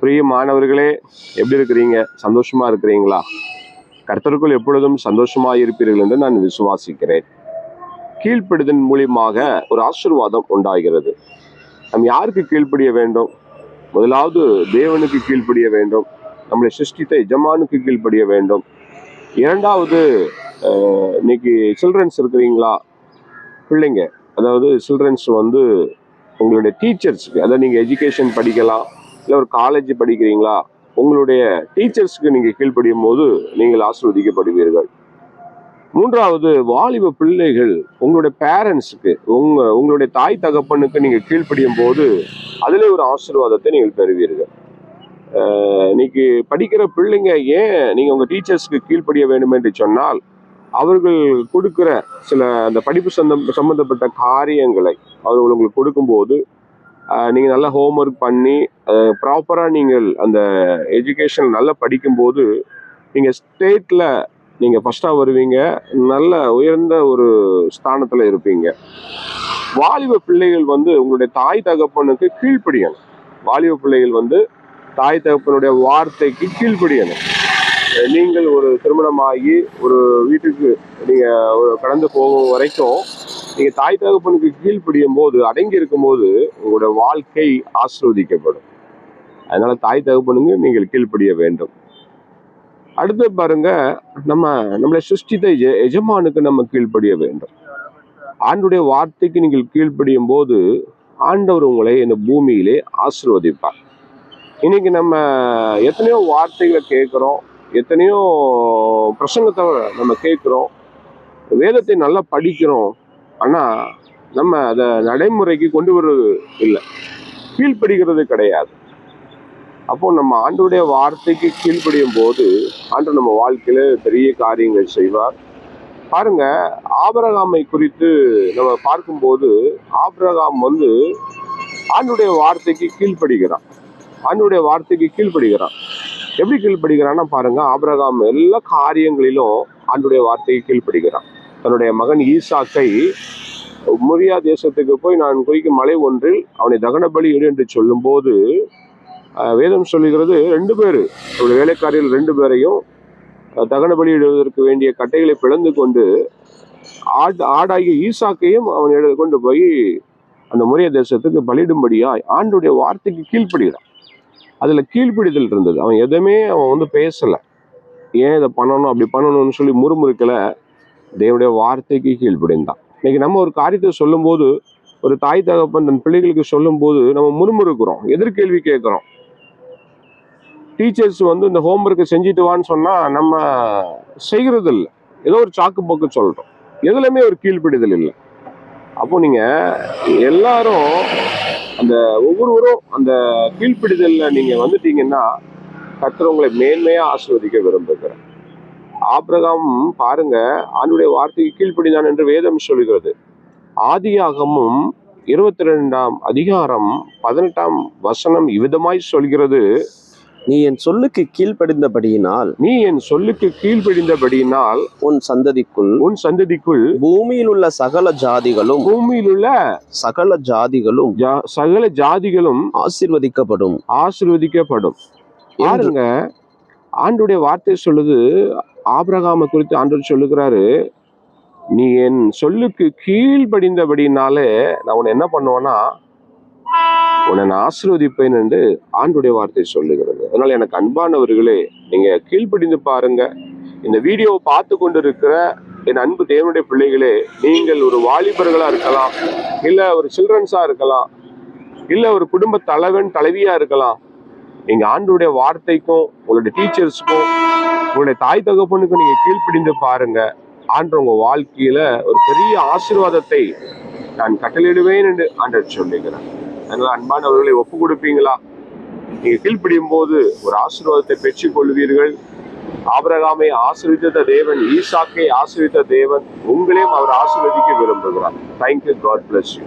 பிரிய மாணவர்களே எப்படி இருக்கிறீங்க? சந்தோஷமா இருக்கிறீங்களா? கர்த்தருக்குள் எப்பொழுதும் சந்தோஷமா இருப்பீர்கள் என்று நான் விசுவாசிக்கிறேன். கீழ்ப்படுதன் மூலியமாக ஒரு ஆசீர்வாதம் உண்டாகிறது. நம் யாருக்கு கீழ்ப்படிய வேண்டும்? முதலாவது தேவனுக்கு கீழ்ப்படிய வேண்டும். நம்மளை சிருஷ்டித்த எஜமானுக்கு கீழ்ப்படிய வேண்டும். இரண்டாவது இன்னைக்கு சில்ட்ரன்ஸ் இருக்கிறீங்களா? பிள்ளைங்க அதாவது சில்ட்ரன்ஸ் வந்து உங்களுடைய டீச்சர்ஸ்க்கு அதாவது நீங்கள் எஜுகேஷன் படிக்கலாம் இல்லை ஒரு காலேஜ் படிக்கிறீங்களா? உங்களுடைய டீச்சர்ஸ்க்கு நீங்கள் கீழ்ப்படியும் போது நீங்கள் ஆசிர்வதிக்கப்படுவீர்கள். மூன்றாவது வாலிப பிள்ளைகள் உங்களுடைய பேரண்ட்ஸுக்கு உங்க உங்களுடைய தாய் தகப்பனுக்கு நீங்கள் கீழ்ப்படியும் போது அதிலே ஒரு ஆசீர்வாதத்தை நீங்கள் பெறுவீர்கள். இன்னைக்கு படிக்கிற பிள்ளைங்க ஏன் நீங்கள் உங்கள் டீச்சர்ஸ்க்கு கீழ்ப்படிய வேண்டும் என்று சொன்னால் அவர்கள் கொடுக்கிற சில அந்த படிப்பு சந்தம் சம்பந்தப்பட்ட காரியங்களை அவர்கள் உங்களுக்கு கொடுக்கும்போது நீங்கள் நல்லா நல்லா ஹோம்ஒர்க் பண்ணி ப்ராப்பராக நீங்கள் அந்த எஜுகேஷன் நல்லா படிக்கும்போது நீங்கள் ஸ்டேட்டில் நீங்கள் ஃபஸ்ட்டாக வருவீங்க. நல்ல உயர்ந்த ஒரு ஸ்தானத்தில் இருப்பீங்க. வாலிப பிள்ளைகள் வந்து உங்களுடைய தாய் தகப்பனுக்கு கீழ்ப்படியணும். வாலிப பிள்ளைகள் வந்து தாய் தகப்பனுடைய வார்த்தைக்கு கீழ்ப்படியணும். நீங்கள் ஒரு திருமணமாகி ஒரு வீட்டுக்கு நீங்கள் கடந்து போகும் வரைக்கும் நீங்கள் தாய் தகப்பனுக்கு கீழ்ப்படியும் போது அடங்கி இருக்கும்போது உங்களுடைய வாழ்க்கை ஆசிர்வதிக்கப்படும் அதனால தாய் தகப்பனுக்கு நீங்கள் கீழ்ப்படிய வேண்டும். அடுத்து பாருங்க நம்ம நம்மளை சிருஷ்டித்த எஜ- எஜமானுக்கு நம்ம கீழ்ப்படிய வேண்டும். ஆண்டுடைய வார்த்தைக்கு நீங்கள் கீழ்ப்படியும் போது ஆண்டவர் உங்களை இந்த பூமியிலே ஆசிர்வதிப்பார் இன்னைக்கு நம்ம எத்தனையோ வார்த்தைகளை கேட்குறோம் எத்தனையோ பிரசங்கத்தை நம்ம கேட்குறோம் வேதத்தை நல்லா படிக்கிறோம் ஆனால் நம்ம அதை நடைமுறைக்கு கொண்டு வர்றது இல்லை. கீழ்ப்படுகிறது கிடையாது. அப்போ நம்ம ஆண்டுடைய வார்த்தைக்கு கீழ்ப்படியும் போது ஆண்டு நம்ம வாழ்க்கையில பெரிய காரியங்கள் செய்வார். பாருங்க ஆபரகாமை குறித்து நம்ம பார்க்கும்போது ஆபரகாம் வந்து ஆண்டுடைய வார்த்தைக்கு கீழ்ப்படுகிறான். ஆண்டுடைய வார்த்தைக்கு கீழ்ப்படுகிறான். எப்படி கீழ்ப்படுகிறான்னா பாருங்க ஆபரகாம் எல்லா காரியங்களிலும் ஆண்டுடைய வார்த்தைக்கு கீழ்ப்படுகிறான். தன்னுடைய மகன் ஈசாக்கை முரியா தேசத்துக்கு போய் நான் குறிக்கும் மலை ஒன்றில் அவனை தகன பலி இடு என்று சொல்லும்போது வேதம் சொல்லுகிறது ரெண்டு பேர். அவருடைய வேலைக்காரிகள் ரெண்டு பேரையும் தகன பலி இடுவதற்கு வேண்டிய கட்டைகளை பிளந்து கொண்டு ஆட் ஆடாகிய ஈசாக்கையும் அவன் எழுத கொண்டு போய் அந்த முறைய தேசத்துக்கு பலியிடும்படியாய் ஆண்டுடைய வார்த்தைக்கு கீழ்ப்படுகிறான். அதில் கீழ்ப்பிடிதல் இருந்தது. அவன் எதுவுமே அவன் வந்து பேசலை. ஏன் இதை பண்ணணும்? அப்படி பண்ணணும்னு சொல்லி முறுமுறுக்கலை. தேவனுடைய வார்த்தைக்கு கீழ்ப்படிந்தான். இன்னைக்கு நம்ம ஒரு காரியத்தை சொல்லும்போது ஒரு தாய் தகப்பன் தன் பிள்ளைகளுக்கு சொல்லும்போது நம்ம முறுமுறுக்கிறோம் எதிர்கேள்வி கேட்குறோம். டீச்சர்ஸ் வந்து இந்த ஹோம்ஒர்க்கு செஞ்சுட்டு வான்னு சொன்னா நம்ம செய்கிறது இல்லை ஏதோ ஒரு சாக்கு போக்கு சொல்றோம். எதுலையுமே ஒரு கீழ்ப்பிடுதல் இல்லை. அப்போ நீங்க எல்லாரும் அந்த ஒவ்வொருவரும் அந்த கீழ்ப்பிடுதலில் நீங்க வந்துட்டீங்கன்னா கத்துறவங்களை மேன்மையாக மேன்மையா விரும்புகிறேன் ஆபிரகாம் பாருங்க ஆண்டுடைய வார்த்தைக்கு கீழ்ப்படிந்தான் என்று வேதம் சொல்கிறது ஆதியாகமும் இருபத்தி ரெண்டாம் அதிகாரம் பதினெட்டாம் வசனம் இவ்விதமாய் சொல்கிறது. நீ என் சொல்லுக்கு கீழ்ப்படிந்தபடியினால் நீ என் சொல்லுக்கு கீழ்ப்படிந்தபடியினால் உன் சந்ததிக்குள் உன் சந்ததிக்குள் பூமியில் உள்ள சகல ஜாதிகளும் பூமியில் உள்ள சகல ஜாதிகளும் சகல ஜாதிகளும் ஆசீர்வதிக்கப்படும். ஆசீர்வதிக்கப்படும். பாருங்க ஆண்டுடைய வார்த்தை சொல்லுது ஆபிரகாமை குறித்து ஆண்டவர் சொல்லுகிறாரு நீ என் சொல்லுக்கு கீழ்படிந்தபடினாலே நான் உன்னை என்ன பண்ணுவேன்னா உன்னை நான் ஆசீர்வதிப்பேன் என்று ஆண்டுடைய வார்த்தை சொல்லுகிறது. அதனால எனக்கு அன்பானவர்களே நீங்க கீழ்ப்படிந்து பாருங்க. இந்த வீடியோவை பார்த்து கொண்டு இருக்கிற என் அன்பு தேவனுடைய பிள்ளைகளே நீங்கள் ஒரு வாலிபர்களா இருக்கலாம் இல்ல ஒரு சில்ட்ரன்ஸா இருக்கலாம் இல்ல ஒரு குடும்ப தலைவன் தலைவியா இருக்கலாம் எங்க ஆண்டுடைய வார்த்தைக்கும் உங்களுடைய டீச்சர்ஸ்க்கும் உங்களுடைய தாய் தகப்பனுக்கும் நீங்க கீழ்ப்படிந்து பாருங்க. ஆண்டு உங்க வாழ்க்கையில ஒரு பெரிய ஆசீர்வாதத்தை நான் கட்டளையிடுவேன் என்று ஆண்டர் சொல்லுகிறேன் அதனால அன்பானவர்களை ஒப்பு கொடுப்பீங்களா? நீங்க கீழ்ப்பிடியும் போது ஒரு ஆசீர்வாதத்தை பெற்றுக் கொள்வீர்கள் ஆபரகாமை ஆசிரித்த தேவன் ஈசாக்கை ஆசிரித்த தேவன் உங்களையும் அவர் ஆசீர்வதிக்க விரும்புகிறார். Thank you God bless you